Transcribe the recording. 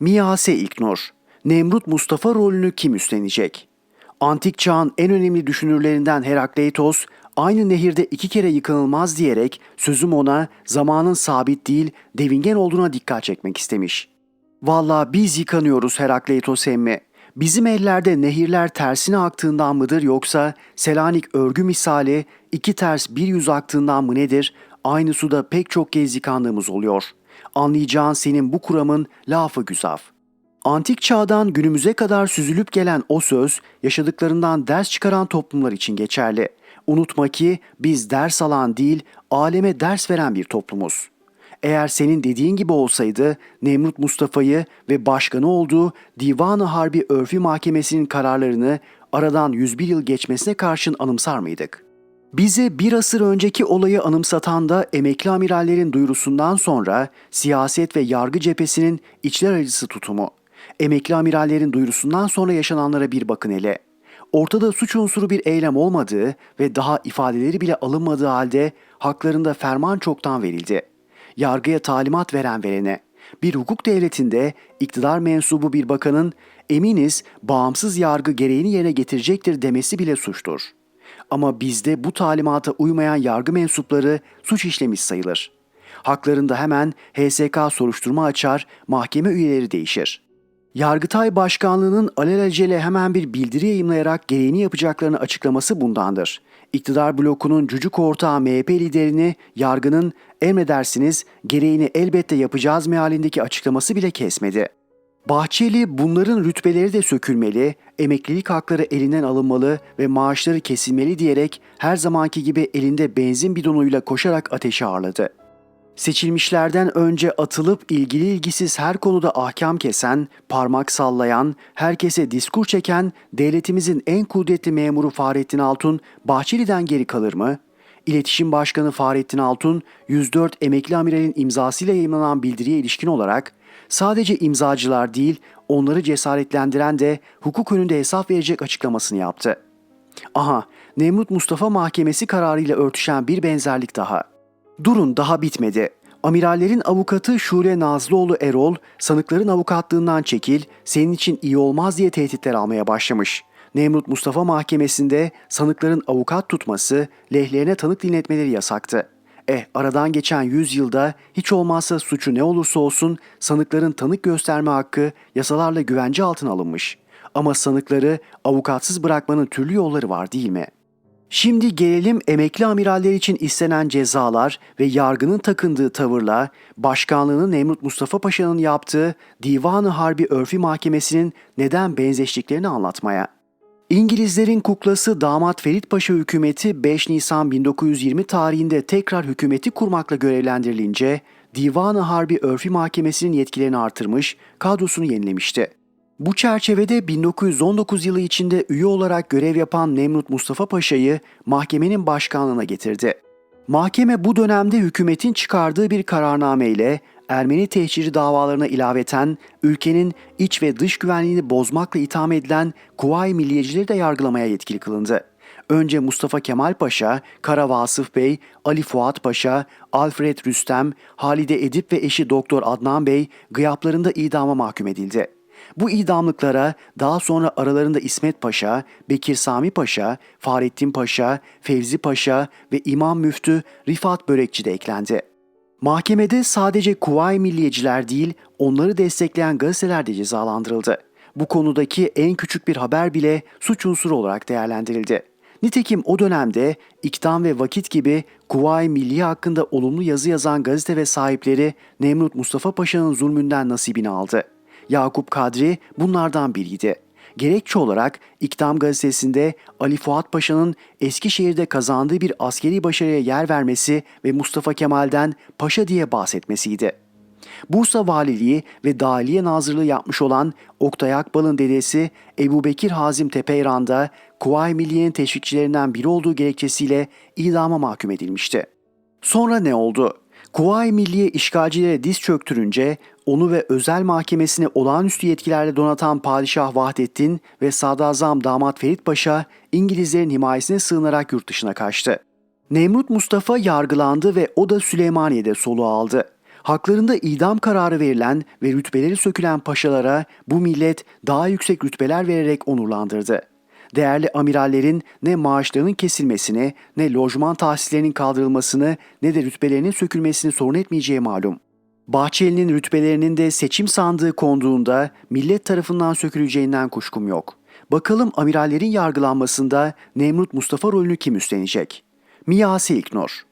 Miyase İlknur, Nemrut Mustafa rolünü kim üstlenecek? Antik çağın en önemli düşünürlerinden Herakleitos, aynı nehirde iki kere yıkanılmaz diyerek sözüm ona zamanın sabit değil, devingen olduğuna dikkat çekmek istemiş. Valla biz yıkanıyoruz Herakleitos emmi. Bizim ellerde nehirler tersine aktığından mıdır yoksa Selanik örgü misali iki ters bir yüz aktığından mı nedir? Aynı suda pek çok kez yıkandığımız oluyor. Anlayacağın senin bu kuramın lafı güzaf. Antik çağdan günümüze kadar süzülüp gelen o söz yaşadıklarından ders çıkaran toplumlar için geçerli. Unutma ki biz ders alan değil, aleme ders veren bir toplumuz. Eğer senin dediğin gibi olsaydı Nemrut Mustafa'yı ve başkanı olduğu Divan-ı Harbi Örfi Mahkemesi'nin kararlarını aradan 101 yıl geçmesine karşın anımsar mıydık? Bize bir asır önceki olayı anımsatan da emekli amirallerin duyurusundan sonra siyaset ve yargı cephesinin içler acısı tutumu. Emekli amirallerin duyurusundan sonra yaşananlara bir bakın hele. Ortada suç unsuru bir eylem olmadığı ve daha ifadeleri bile alınmadığı halde haklarında ferman çoktan verildi. Yargıya talimat veren verene, bir hukuk devletinde iktidar mensubu bir bakanın eminiz bağımsız yargı gereğini yerine getirecektir demesi bile suçtur. Ama bizde bu talimata uymayan yargı mensupları suç işlemiş sayılır. Haklarında hemen HSK soruşturma açar, mahkeme üyeleri değişir. Yargıtay Başkanlığı'nın alelacele hemen bir bildiri yayımlayarak gereğini yapacaklarını açıklaması bundandır. İktidar blokunun cücük ortağı MHP liderini yargının emredersiniz gereğini elbette yapacağız mealindeki açıklaması bile kesmedi. Bahçeli bunların rütbeleri de sökülmeli, emeklilik hakları elinden alınmalı ve maaşları kesilmeli diyerek her zamanki gibi elinde benzin bidonuyla koşarak ateşe ağırladı. Seçilmişlerden önce atılıp ilgili ilgisiz her konuda ahkam kesen, parmak sallayan, herkese diskur çeken devletimizin en kudretli memuru Fahrettin Altun Bahçeli'den geri kalır mı? İletişim Başkanı Fahrettin Altun 104 emekli amiralin imzasıyla yayınlanan bildiriye ilişkin olarak sadece imzacılar değil onları cesaretlendiren de hukuk önünde hesap verecek açıklamasını yaptı. Aha Nemrut Mustafa Mahkemesi kararıyla örtüşen bir benzerlik daha. Durun daha bitmedi. Amirallerin avukatı Şule Nazlıoğlu Erol, sanıkların avukatlığından çekil, senin için iyi olmaz diye tehditler almaya başlamış. Nemrut Mustafa Mahkemesi'nde sanıkların avukat tutması, lehlerine tanık dinletmeleri yasaktı. Eh aradan geçen 100 yılda hiç olmazsa suçu ne olursa olsun sanıkların tanık gösterme hakkı yasalarla güvence altına alınmış. Ama sanıkları avukatsız bırakmanın türlü yolları var değil mi?'' Şimdi gelelim emekli amiraller için istenen cezalar ve yargının takındığı tavırla başkanlığını Nemrut Mustafa Paşa'nın yaptığı Divan-ı Harbi Örfi Mahkemesi'nin neden benzeştiklerini anlatmaya. İngilizlerin kuklası damat Ferit Paşa hükümeti 5 Nisan 1920 tarihinde tekrar hükümeti kurmakla görevlendirilince Divan-ı Harbi Örfi Mahkemesi'nin yetkilerini artırmış, kadrosunu yenilemişti. Bu çerçevede 1919 yılı içinde üye olarak görev yapan Nemrut Mustafa Paşa'yı mahkemenin başkanlığına getirdi. Mahkeme bu dönemde hükümetin çıkardığı bir kararname ile Ermeni tehciri davalarına ilaveten ülkenin iç ve dış güvenliğini bozmakla itham edilen Kuvayi Milliyecileri de yargılamaya yetkili kılındı. Önce Mustafa Kemal Paşa, Kara Vasıf Bey, Ali Fuat Paşa, Alfred Rüstem, Halide Edip ve eşi Doktor Adnan Bey gıyaplarında idama mahkum edildi. Bu idamlıklara daha sonra aralarında İsmet Paşa, Bekir Sami Paşa, Fahrettin Paşa, Fevzi Paşa ve İmam Müftü Rifat Börekçi de eklendi. Mahkemede sadece Kuvayi Milliyeciler değil, onları destekleyen gazeteler de cezalandırıldı. Bu konudaki en küçük bir haber bile suç unsuru olarak değerlendirildi. Nitekim o dönemde İktam ve Vakit gibi Kuvayi Milliye hakkında olumlu yazı yazan gazete ve sahipleri Nemrut Mustafa Paşa'nın zulmünden nasibini aldı. Yakup Kadri bunlardan biriydi. Gerekçe olarak İktam gazetesinde Ali Fuat Paşa'nın Eskişehir'de kazandığı bir askeri başarıya yer vermesi ve Mustafa Kemal'den paşa diye bahsetmesiydi. Bursa Valiliği ve Dahiliye Nazırlığı yapmış olan Oktay Akbal'ın dedesi Ebu Bekir Hazim Tepeyran'da Kuvayi Milliye'nin teşvikçilerinden biri olduğu gerekçesiyle idama mahkum edilmişti. Sonra ne oldu? Kuvayi Milliye işgalcilere diz çöktürünce onu ve özel mahkemesini olağanüstü yetkilerle donatan Padişah Vahdettin ve Sadrazam Damat Ferit Paşa İngilizlerin himayesine sığınarak yurt dışına kaçtı. Nemrut Mustafa yargılandı ve o da Süleymaniye'de soluğu aldı. Haklarında idam kararı verilen ve rütbeleri sökülen paşalara bu millet daha yüksek rütbeler vererek onurlandırdı. Değerli amirallerin ne maaşlarının kesilmesini, ne lojman tahsislerinin kaldırılmasını, ne de rütbelerinin sökülmesini sorun etmeyeceği malum. Bahçeli'nin rütbelerinin de seçim sandığı konduğunda millet tarafından söküleceğinden kuşkum yok. Bakalım amirallerin yargılanmasında Nemrut Mustafa rolünü kim üstlenecek? Miyasi İlknur